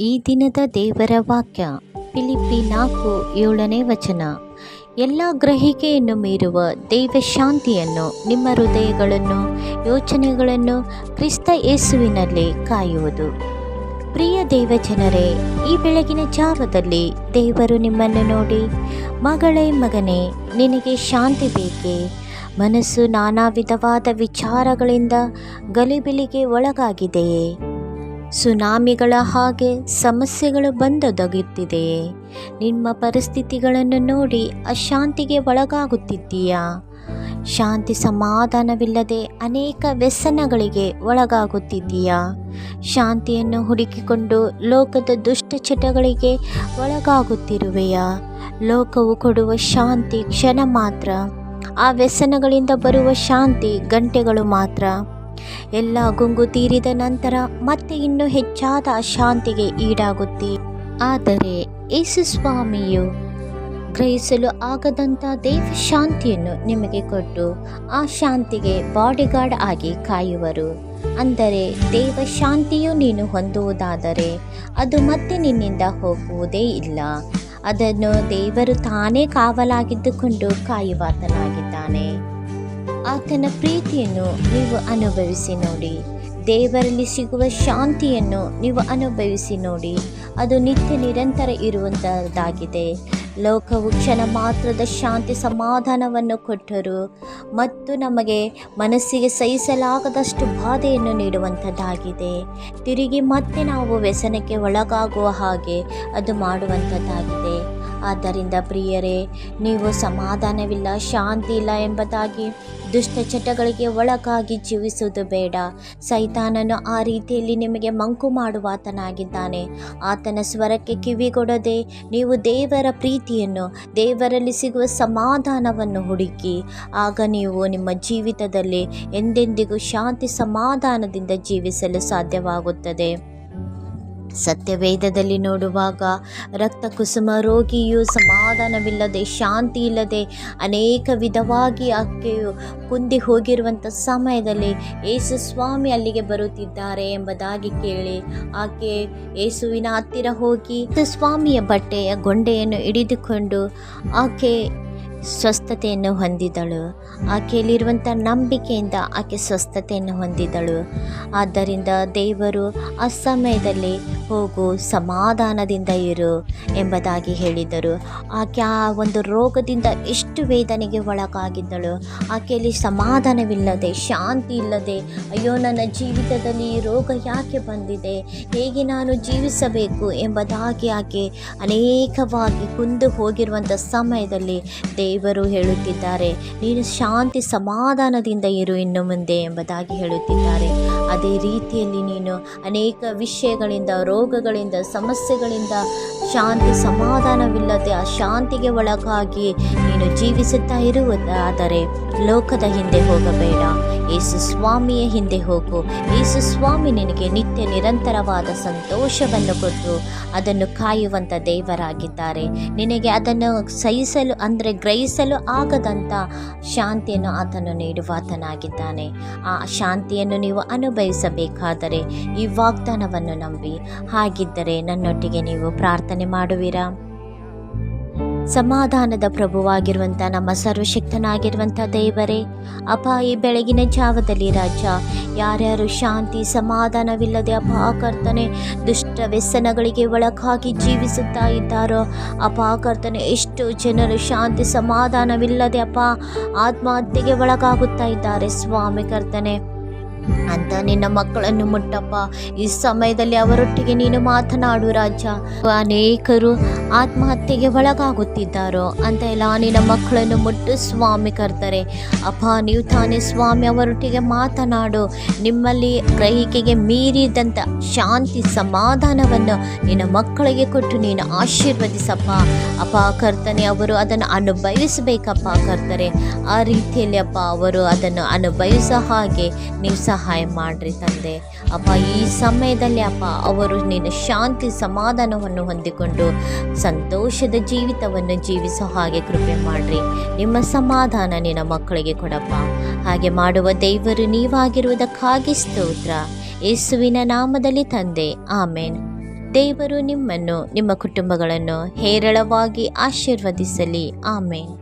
ಈ ದಿನದ ದೇವರ ವಾಕ್ಯ ಫಿಲಿಪಿ ನಾಲ್ಕು ಏಳನೇ ವಚನ. ಎಲ್ಲ ಗ್ರಹಿಕೆಯನ್ನು ಮೀರುವ ದೈವ ಶಾಂತಿಯನ್ನು ನಿಮ್ಮ ಹೃದಯಗಳನ್ನು, ಯೋಚನೆಗಳನ್ನು ಕ್ರಿಸ್ತ ಯೇಸುವಿನಲ್ಲಿ ಕಾಯುವುದು. ಪ್ರಿಯ ದೇವ ಜನರೇ ಈ ಬೆಳಗಿನ ಜಾವದಲ್ಲಿ ದೇವರು ನಿಮ್ಮನ್ನು ನೋಡಿ, ಮಗಳೇ ಮಗನೇ, ನಿನಗೆ ಶಾಂತಿ ಬೇಕೇ? ಮನಸ್ಸು ನಾನಾ ವಿಧವಾದ ವಿಚಾರಗಳಿಂದ ಗಲಿಬಿಲಿಗೆ ಒಳಗಾಗಿದೆಯೇ? ಸುನಾಮಿಗಳ ಹಾಗೆ ಸಮಸ್ಯೆಗಳು ಬಂದೊದಗುತ್ತಿದೆಯೇ ನಿಮ್ಮ ಪರಿಸ್ಥಿತಿಗಳನ್ನು ನೋಡಿ ಅಶಾಂತಿಗೆ ಒಳಗಾಗುತ್ತಿದ್ದೀಯಾ? ಶಾಂತಿ ಸಮಾಧಾನವಿಲ್ಲದೆ ಅನೇಕ ವ್ಯಸನಗಳಿಗೆ ಒಳಗಾಗುತ್ತಿದ್ದೀಯಾ? ಶಾಂತಿಯನ್ನು ಹುಡುಕಿಕೊಂಡು ಲೋಕದ ದುಷ್ಟಚಟಗಳಿಗೆ ಒಳಗಾಗುತ್ತಿರುವೆಯಾ? ಲೋಕವು ಕೊಡುವ ಶಾಂತಿ ಕ್ಷಣ ಮಾತ್ರ. ಆ ವ್ಯಸನಗಳಿಂದ ಬರುವ ಶಾಂತಿ ಗಂಟೆಗಳು ಮಾತ್ರ. ಎಲ್ಲ ಗುಂಗು ತೀರಿದ ನಂತರ ಮತ್ತೆ ಇನ್ನೂ ಹೆಚ್ಚಾದ ಅಶಾಂತಿಗೆ ಈಡಾಗುತ್ತಿ. ಆದರೆ ಯೇಸು ಸ್ವಾಮಿಯು ಗ್ರಹಿಸಲು ಆಗದಂಥ ದೇವ ಶಾಂತಿಯನ್ನು ನಿಮಗೆ ಕೊಟ್ಟು ಆ ಶಾಂತಿಗೆ ಬಾಡಿಗಾರ್ಡ್ ಆಗಿ ಕಾಯುವರು. ಅಂದರೆ ದೇವ ಶಾಂತಿಯು ನೀನು ಹೊಂದುವುದಾದರೆ ಅದು ಮತ್ತೆ ನಿನ್ನಿಂದ ಹೋಗುವುದೇ ಇಲ್ಲ. ಅದನ್ನು ದೇವರು ತಾನೇ ಕಾವಲಾಗಿದ್ದುಕೊಂಡು ಕಾಯುವಾತನಾಗಿದ್ದಾನೆ. ಆತನ ಪ್ರೀತಿಯನ್ನು ನೀವು ಅನುಭವಿಸಿ ನೋಡಿ. ದೇವರಲ್ಲಿ ಸಿಗುವ ಶಾಂತಿಯನ್ನು ನೀವು ಅನುಭವಿಸಿ ನೋಡಿ. ಅದು ನಿತ್ಯ ನಿರಂತರ ಇರುವಂತಹದ್ದಾಗಿದೆ. ಲೋಕವು ಕ್ಷಣ ಮಾತ್ರದ ಶಾಂತಿ ಸಮಾಧಾನವನ್ನು ಕೊಟ್ಟರು ಮತ್ತು ನಮಗೆ ಮನಸ್ಸಿಗೆ ಸಹಿಸಲಾಗದಷ್ಟು ಬಾಧೆಯನ್ನು ನೀಡುವಂಥದ್ದಾಗಿದೆ ತಿರುಗಿ ಮತ್ತೆ ನಾವು ವ್ಯಸನಕ್ಕೆ ಒಳಗಾಗುವ ಹಾಗೆ ಅದು ಮಾಡುವಂಥದ್ದಾಗಿದೆ ಆದ್ದರಿಂದ ಪ್ರಿಯರೇ, ನೀವು ಸಮಾಧಾನವಿಲ್ಲ ಶಾಂತಿ ಇಲ್ಲ ಎಂಬುದಾಗಿ ದುಷ್ಟಚಟಗಳಿಗೆ ಒಳಗಾಗಿ ಜೀವಿಸುವುದು ಬೇಡ. ಸೈತಾನನು ಆ ರೀತಿಯಲ್ಲಿ ನಿಮಗೆ ಮಂಕು ಮಾಡುವಾತನಾಗಿದ್ದಾನೆ. ಆತನ ಸ್ವರಕ್ಕೆ ಕಿವಿಗೊಡದೆ, ನೀವು ದೇವರ ಪ್ರೀತಿಯನ್ನು, ದೇವರಲ್ಲಿ ಸಿಗುವ ಸಮಾಧಾನವನ್ನು ಹುಡುಕಿ. ಆಗ ನೀವು ನಿಮ್ಮ ಜೀವಿತದಲ್ಲಿ ಎಂದೆಂದಿಗೂ ಶಾಂತಿ ಸಮಾಧಾನದಿಂದ ಜೀವಿಸಲು ಸಾಧ್ಯವಾಗುತ್ತದೆ. ಸತ್ಯವೇದದಲ್ಲಿ ನೋಡುವಾಗ ರಕ್ತ ಕುಸುಮ ರೋಗಿಯು ಸಮಾಧಾನವಿಲ್ಲದೆ ಶಾಂತಿ ಇಲ್ಲದೆ ಅನೇಕ ವಿಧವಾಗಿ ಆಕೆಯು ಕುಂದಿ ಹೋಗಿರುವಂಥ ಸಮಯದಲ್ಲಿ ಏಸು ಸ್ವಾಮಿ ಅಲ್ಲಿಗೆ ಬರುತ್ತಿದ್ದಾರೆ ಎಂಬುದಾಗಿ ಕೇಳಿ. ಆಕೆ ಏಸುವಿನ ಹತ್ತಿರ ಹೋಗಿ ಸ್ವಾಮಿಯ ಬಟ್ಟೆಯ ಗೊಂಡೆಯನ್ನು ಹಿಡಿದುಕೊಂಡು ಆಕೆ ಸ್ವಸ್ಥತೆಯನ್ನು ಹೊಂದಿದಳು. ಆಕೆಯಲ್ಲಿರುವಂಥ ನಂಬಿಕೆಯಿಂದ ಆಕೆ ಸ್ವಸ್ಥತೆಯನ್ನು ಹೊಂದಿದಳು. ಆದ್ದರಿಂದ ದೇವರು ಆ ಸಮಯದಲ್ಲಿ ಹೋಗು ಸಮಾಧಾನದಿಂದ ಇರು ಎಂಬುದಾಗಿ ಹೇಳಿದರು. ಆಕೆ ಆ ಒಂದು ರೋಗದಿಂದ ಎಷ್ಟು ವೇದನೆಗೆ ಒಳಗಾಗಿದ್ದಳು. ಆಕೆಯಲ್ಲಿ ಸಮಾಧಾನವಿಲ್ಲದೆ, ಶಾಂತಿ ಇಲ್ಲದೆ, ಅಯ್ಯೋ ನನ್ನ ಜೀವಿತದಲ್ಲಿ ರೋಗ ಯಾಕೆ ಬಂದಿದೆ, ಹೇಗೆ ನಾನು ಜೀವಿಸಬೇಕು ಎಂಬುದಾಗಿ ಆಕೆ ಅನೇಕವಾಗಿ ಕುಂದು ಹೋಗಿರುವಂಥ ಸಮಯದಲ್ಲಿ ದೇವರು ಹೇಳುತ್ತಿದ್ದಾರೆ, ನೀನು ಶಾಂತಿ ಸಮಾಧಾನದಿಂದ ಇರು ಇನ್ನು ಮುಂದೆ ಎಂಬುದಾಗಿ ಹೇಳುತ್ತಿದ್ದಾರೆ. ಅದೇ ರೀತಿಯಲ್ಲಿ ನೀನು ಅನೇಕ ವಿಷಯಗಳಿಂದ ರೋಗಗಳಿಂದ, ಸಮಸ್ಯೆಗಳಿಂದ ಶಾಂತಿ ಸಮಾಧಾನವಿಲ್ಲದೆ ಆ ಶಾಂತಿಗೆ ಒಳಗಾಗಿ ನೀನು ಜೀವಿಸುತ್ತಾ ಇರುವುದಾದರೆ ಲೋಕದ ಹಿಂದೆ ಹೋಗಬೇಡ. ಯೇಸು ಸ್ವಾಮಿಯ ಹಿಂದೆ ಹೋಗು. ಯೇಸು ಸ್ವಾಮಿ ನಿನಗೆ ನಿತ್ಯ ನಿರಂತರವಾದ ಸಂತೋಷವನ್ನು ಕೊಟ್ಟು ಅದನ್ನು ಕಾಯುವಂಥ ದೇವರಾಗಿದ್ದಾರೆ. ನಿನಗೆ ಅದನ್ನು ಸಹಿಸಲು, ಅಂದರೆ ಗ್ರಹಿಸಲು ಆಗದಂಥ ಶಾಂತಿಯನ್ನು ಆತನು ನೀಡುವಾತನಾಗಿದ್ದಾನೆ. ಆ ಶಾಂತಿಯನ್ನು ನೀವು ಅನುಭವಿಸಬೇಕಾದರೆ ಈ ವಾಗ್ದಾನವನ್ನು ನಂಬಿ ಹಾಗಿದ್ದರೆ ನನ್ನೊಟ್ಟಿಗೆ ನೀವು ಪ್ರಾರ್ಥನೆ ಮಾಡುವಿರಾ? ಸಮಾಧಾನದ ಪ್ರಭುವಾಗಿರುವಂಥ ನಮ್ಮ ಸರ್ವಶಕ್ತನಾಗಿರುವಂಥ ದೇವರೇ ಅಪ ಈ ಬೆಳಗಿನ ಜಾವದಲ್ಲಿ ರಾಜ, ಯಾರ್ಯಾರು ಶಾಂತಿ, ಸಮಾಧಾನವಿಲ್ಲದೆ ಅಪ ಕರ್ತನೆ ದುಷ್ಟ ವ್ಯಸನಗಳಿಗೆ ಒಳಗಾಗಿ ಜೀವಿಸುತ್ತಾ ಇದ್ದಾರೋ, ಅಪಾಕರ್ತನೆ, ಎಷ್ಟು ಜನರು ಶಾಂತಿ, ಸಮಾಧಾನವಿಲ್ಲದೆ ಅಪ, ಆತ್ಮಹತ್ಯೆಗೆ ಒಳಗಾಗುತ್ತಾ ಇದ್ದಾರೆ, ಸ್ವಾಮಿ ಕರ್ತನೆ. ಅಂತ ನಿನ್ನ ಮಕ್ಕಳನ್ನು ಮುಟ್ಟಪ್ಪ. ಈ ಸಮಯದಲ್ಲಿ ಅವರೊಟ್ಟಿಗೆ ನೀನು ಮಾತನಾಡು ರಾಜ. ಅನೇಕರು ಆತ್ಮಹತ್ಯೆಗೆ ಒಳಗಾಗುತ್ತಿದ್ದಾರೋ ಅಂತ ಎಲ್ಲ ನಿನ್ನ ಮಕ್ಕಳನ್ನು ಮುಟ್ಟು ಸ್ವಾಮಿ ಕರ್ತಾರೆ. ಅಪ್ಪ, ನೀವು ತಾನೇ ಸ್ವಾಮಿ, ಅವರೊಟ್ಟಿಗೆ ಮಾತನಾಡು. ನಿಮ್ಮಲ್ಲಿ ಗ್ರಹಿಕೆಗೆ ಮೀರಿದಂಥ ಶಾಂತಿ ಸಮಾಧಾನವನ್ನು ನಿನ್ನ ಮಕ್ಕಳಿಗೆ ಕೊಟ್ಟು ನೀನು ಆಶೀರ್ವದಿಸಪ್ಪ. ಅಪ್ಪ, ಕರ್ತನೆ, ಅವರು ಅದನ್ನು ಅನುಭವಿಸಬೇಕಪ್ಪ ಕರ್ತಾರೆ. ಆ ರೀತಿಯಲ್ಲಿ ಅಪ್ಪ, ಅವರು ಅದನ್ನು ಅನುಭವಿಸೋ ಹಾಗೆ ನೀವು ಸಹಾಯ ಮಾಡ್ರಿ ತಂದೆ. ಅಪ್ಪ, ಈ ಸಮಯದಲ್ಲಿ ಅಪ್ಪ, ಅವರು ನಿನ್ನ ಶಾಂತಿ ಸಮಾಧಾನವನ್ನು ಹೊಂದಿಕೊಂಡು ಸಂತೋಷದ ಜೀವಿತವನ್ನು ಜೀವಿಸೋ ಹಾಗೆ ಕೃಪೆ ಮಾಡ್ರಿ. ನಿಮ್ಮ ಸಮಾಧಾನ ನಿನ್ನ ಮಕ್ಕಳಿಗೆ ಕೊಡಪ್ಪ. ಹಾಗೆ ಮಾಡುವ ದೇವರು ನೀವಾಗಿರುವುದಕ್ಕಾಗಿ ಸ್ತೋತ್ರ. ಯೇಸುವಿನ ನಾಮದಲ್ಲಿ ತಂದೆ. ಆಮೇನ್. ದೇವರು ನಿಮ್ಮನ್ನು, ನಿಮ್ಮ ಕುಟುಂಬಗಳನ್ನು ಹೇರಳವಾಗಿ ಆಶೀರ್ವದಿಸಲಿ. ಆಮೇನ್.